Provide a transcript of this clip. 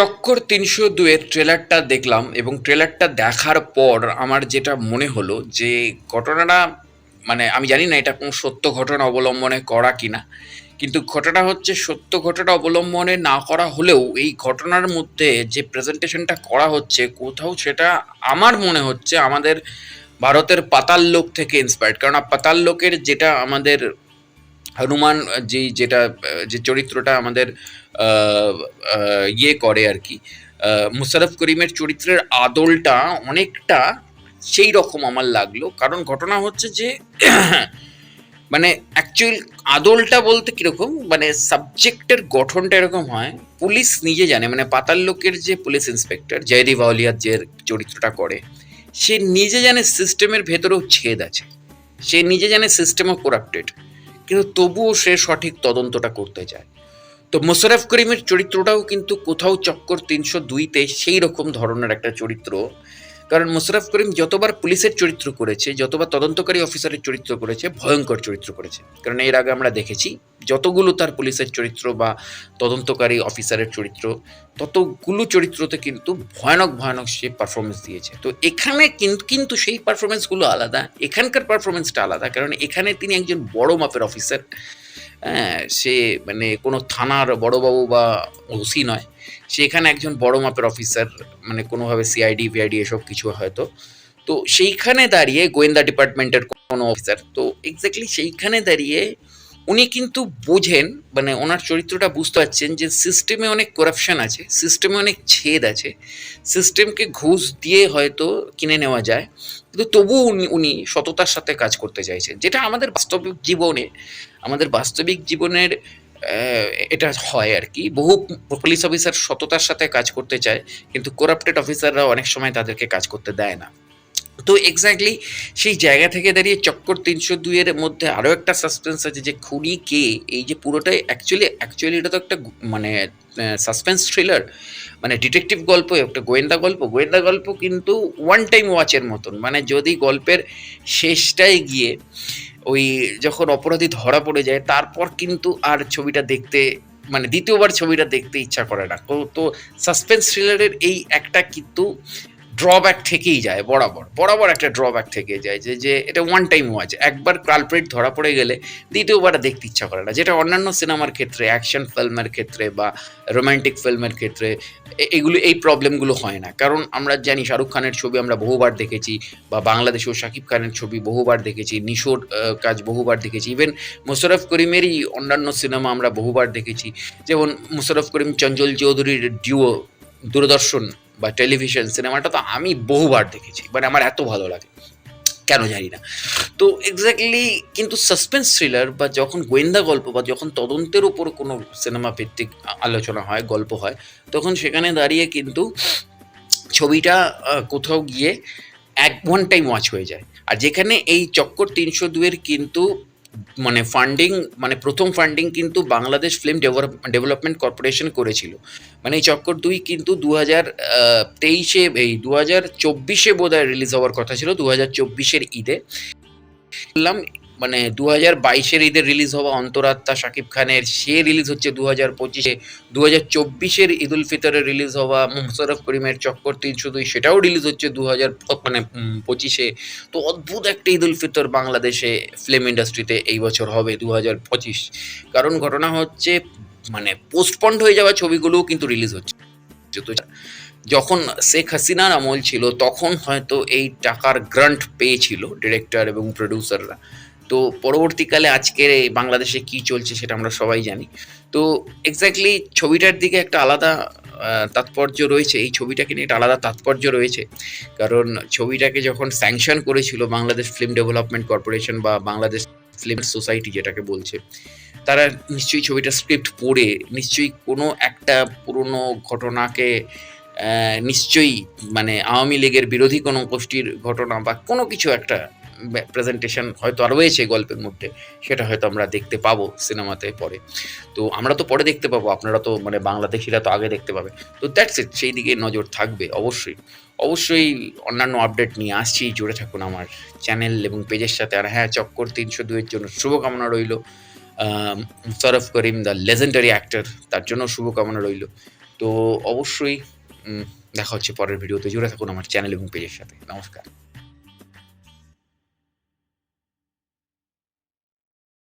চক্কর তিনশো দুয়ের ট্রেলারটা দেখলাম এবং ট্রেলারটা দেখার পর আমার যেটা মনে হলো যে ঘটনাটা মানে আমি জানি না এটা কোনো সত্য ঘটনা অবলম্বনে করা কিনা, কিন্তু ঘটনা হচ্ছে সত্য ঘটনা অবলম্বনে না করা হলেও এই ঘটনার মধ্যে যে প্রেজেন্টেশনটা করা হচ্ছে, কোথাও সেটা আমার মনে হচ্ছে আমাদের ভারতের পাতাল লোক থেকে ইন্সপায়ার্ড কারণ পাতাল লোকের যেটা আমাদের হনুমান যেই যেটা, যে চরিত্রটা আমাদের ইয়ে করে আর কি। মুশারফ করিমের চরিত্রের আদলটা অনেকটা সেই রকম আমার লাগল। কারণ ঘটনা হচ্ছে যে মানে অ্যাকচুয়াল আদলটা বলতে কীরকম মানে সাবজেক্টের গঠনটা এরকম হয়, পুলিশ নিজে জানে মানে পাতাল লোকের যে পুলিশ ইন্সপেক্টর জয়দীপ আউলিয়ার যে চরিত্রটা করে, সে নিজে জানে সিস্টেমের ভেতরেও ছেদ আছে। সে নিজে জানে সিস্টেমও করাপ্টেড কিন্তু তবুও সে সঠিক তদন্তটা করতে চায়। তো মোশারফ করিমের চরিত্রটাও কিন্তু কোথাও চক্কর তিনশো দুইতে সেই রকম ধরনের একটা চরিত্র। কারণ মোশারফ করিম যতবার পুলিশের চরিত্র করেছে, যতবার তদন্তকারী অফিসারের চরিত্র করেছে, ভয়ঙ্কর চরিত্র করেছে। কারণ এর আগে আমরা দেখেছি যতগুলো তার পুলিশের চরিত্র বা তদন্তকারী অফিসারের চরিত্র, ততগুলো চরিত্রতে কিন্তু ভয়ানক ভয়ানক সে পারফরমেন্স দিয়েছে। তো এখানে কিন্তু সেই পারফরমেন্সগুলো আলাদা, এখানকার পারফরমেন্সটা আলাদা। কারণ এখানে তিনি একজন বড় মাপের অফিসার হ্যাঁ সে মানে কোনো থানার বড়বাবু বা ওসি নয়। সে এখানে একজন বড় মাপের অফিসার মানে কোনোভাবে সিআইডি ভিআইডি এসব কিছু হয়তো। তো সেইখানে দাঁড়িয়ে গোয়েন্দা ডিপার্টমেন্টের কোনো অফিসার তো এক্স্যাক্টলি সেইখানে দাঁড়িয়ে উনি কিন্তু বোঝেন মানে ওনার চরিত্রটা বুঝতে পারছেন যে সিস্টেমে অনেক করাপশন আছে সিস্টেমে অনেক ছেদ আছে সিস্টেমকে ঘুষ দিয়ে হয়তো কিনে নেওয়া যায়, কিন্তু তবুও উনি উনি সততার সাথে কাজ করতে চাইছেন, যেটা আমাদের বাস্তবিক জীবনে, আমাদের বাস্তবিক জীবনের এটা হয় আর কি। বহু পুলিশ অফিসার সততার সাথে কাজ করতে চায়, কিন্তু করাপ্টেড অফিসাররা অনেক সময় তাদেরকে কাজ করতে দেয় না। তো এক্স্যাক্টলি সেই জায়গা থেকে দাঁড়িয়ে চক্কর তিনশো দুইয়ের মধ্যে আরও একটা সাসপেন্স আছে যে খুনি কে? এই যে পুরোটাই অ্যাকচুয়ালি অ্যাকচুয়ালি এটা তো একটা মানে সাসপেন্স থ্রিলার মানে ডিটেকটিভ গল্প, একটা গোয়েন্দা গল্প। গোয়েন্দা গল্প কিন্তু ওয়ান টাইম ওয়াচের মতন। মানে যদি গল্পের শেষটায় গিয়ে ওই যখন অপরাধী ধরা পড়ে যায়, তারপর কিন্তু আর ছবিটা দেখতে মানে দ্বিতীয়বার ছবিটা দেখতে ইচ্ছা করে না। তো তো সাসপেন্স থ্রিলারের এই একটা কিন্তু ড্রব্যাক থেকেই যায়, বরাবর। বরাবর একটা ড্রব্যাক থেকে যায় যে যে এটা ওয়ান টাইম ওয়াচ একবার কালপ্রেট ধরা পড়ে গেলে দ্বিতীয়বার দেখতে ইচ্ছা করে না। যেটা অন্যান্য সিনেমার ক্ষেত্রে অ্যাকশন ফিল্মের ক্ষেত্রে বা রোমান্টিক ফিল্মের ক্ষেত্রে এগুলো, এই প্রবলেমগুলো হয় না। কারণ আমরা জানি শাহরুখ খানের ছবি আমরা বহুবার দেখেছি বা বাংলাদেশেও শাকিব খানের ছবি বহুবার দেখেছি, নিশোর কাজ বহুবার দেখেছি। ইভেন মোশাররফ করিমেরই অন্যান্য সিনেমা আমরা বহুবার দেখেছি। যেমন মোশাররফ করিম, চঞ্চল চৌধুরীর ডিও দূরদর্শন বা টেলিভিশন সিনেমাটা তো আমি বহুবার দেখেছি মানে আমার এত ভালো লাগে। কেন জানি না। তো এক্স্যাক্টলি কিন্তু সাসপেন্স থ্রিলার বা যখন গোয়েন্দা গল্প বা যখন তদন্তের উপর কোনো সিনেমা ভিত্তিক আলোচনা হয়, গল্প হয়, তখন সেখানে দাঁড়িয়ে কিন্তু ছবিটা কোথাও গিয়ে এক ওয়ান টাইম ওয়াচ হয়ে যায়। আর যেখানে এই চক্কর তিনশো দুয়ের কিন্তু মানে ফান্ডিং মানে প্রথম ফান্ডিং কিন্তু বাংলাদেশ ফিল্ম ডেভেলপমেন্ট কর্পোরেশন করেছিল। মানে এই চক্কর দুই কিন্তু দু হাজার তেইশে, এই দু হাজার চব্বিশে বোধ হয় রিলিজ হওয়ার কথা ছিল দু হাজার চব্বিশের ঈদে। বললাম মানে দু হাজার বাইশের ঈদের রিলিজ হওয়া অন্তরাত্মা শাকিব খানের, সে রিলিজ হচ্ছে দু হাজার পঁচিশে। দু হাজার চব্বিশের ঈদ উল ফিতরের রিলিজ হওয়া মুশারফ করিমের চক্কর তিনশো দুই সেটাও রিলিজ হচ্ছে দু হাজার মানে পঁচিশে। তো অদ্ভুত একটা ঈদ উল ফিতর বাংলাদেশে ফিল্ম ইন্ডাস্ট্রিতে এই বছর হবে দু হাজার পঁচিশ। কারণ ঘটনা হচ্ছে মানে পোস্টপন্ড হয়ে যাওয়া ছবিগুলোও কিন্তু রিলিজ হচ্ছে। যখন শেখ হাসিনার আমল ছিল, তখন হয়তো এই টাকার গ্রান্ট পেয়েছিল ডিরেক্টর এবং প্রডিউসাররা তো পরবর্তীকালে আজকের বাংলাদেশে কি চলছে সেটা আমরা সবাই জানি। তো এক্স্যাক্টলি ছবিটার দিকে একটা আলাদা তাৎপর্য রয়েছে। এই ছবিটাকে নিয়ে একটা আলাদা তাৎপর্য রয়েছে। কারণ ছবিটাকে যখন স্যাংশন করেছিল বাংলাদেশ ফিল্ম ডেভেলপমেন্ট কর্পোরেশন বা বাংলাদেশ ফিল্ম সোসাইটি যেটাকে বলছে, তারা নিশ্চয়ই ছবিটা স্ক্রিপ্ট পড়ে, নিশ্চয়ই কোনো একটা পুরনো ঘটনাকে নিশ্চয়ই মানে আওয়ামী লীগের বিরোধী কোনো গোষ্ঠীর ঘটনা বা কোনো কিছু একটা প্রেজেন্টেশন হয়তো আর রয়েছে গল্পের মধ্যে, সেটা হয়তো আমরা দেখতে পাবো সিনেমাতে পরে। তো আমরা তো পরে দেখতে পাবো, আপনারা তো মানে বাংলাদেশিরা তো আগে দেখতে পাবে। তো দ্যাটস ইট সেই দিকে নজর থাকবে অবশ্যই। অবশ্যই অন্যান্য আপডেট নিয়ে আসছি, জুড়ে থাকুন আমার চ্যানেল এবং পেজের সাথে। আর হ্যাঁ চক্কর তিনশো দুইয়ের জন্য শুভকামনা রইল। Mosharraf Karim the legendary actor তার জন্য শুভকামনা রইল। তো অবশ্যই দেখা হচ্ছে পরের ভিডিওতে। জুড়ে থাকুন আমার চ্যানেল এবং পেজের সাথে। নমস্কার।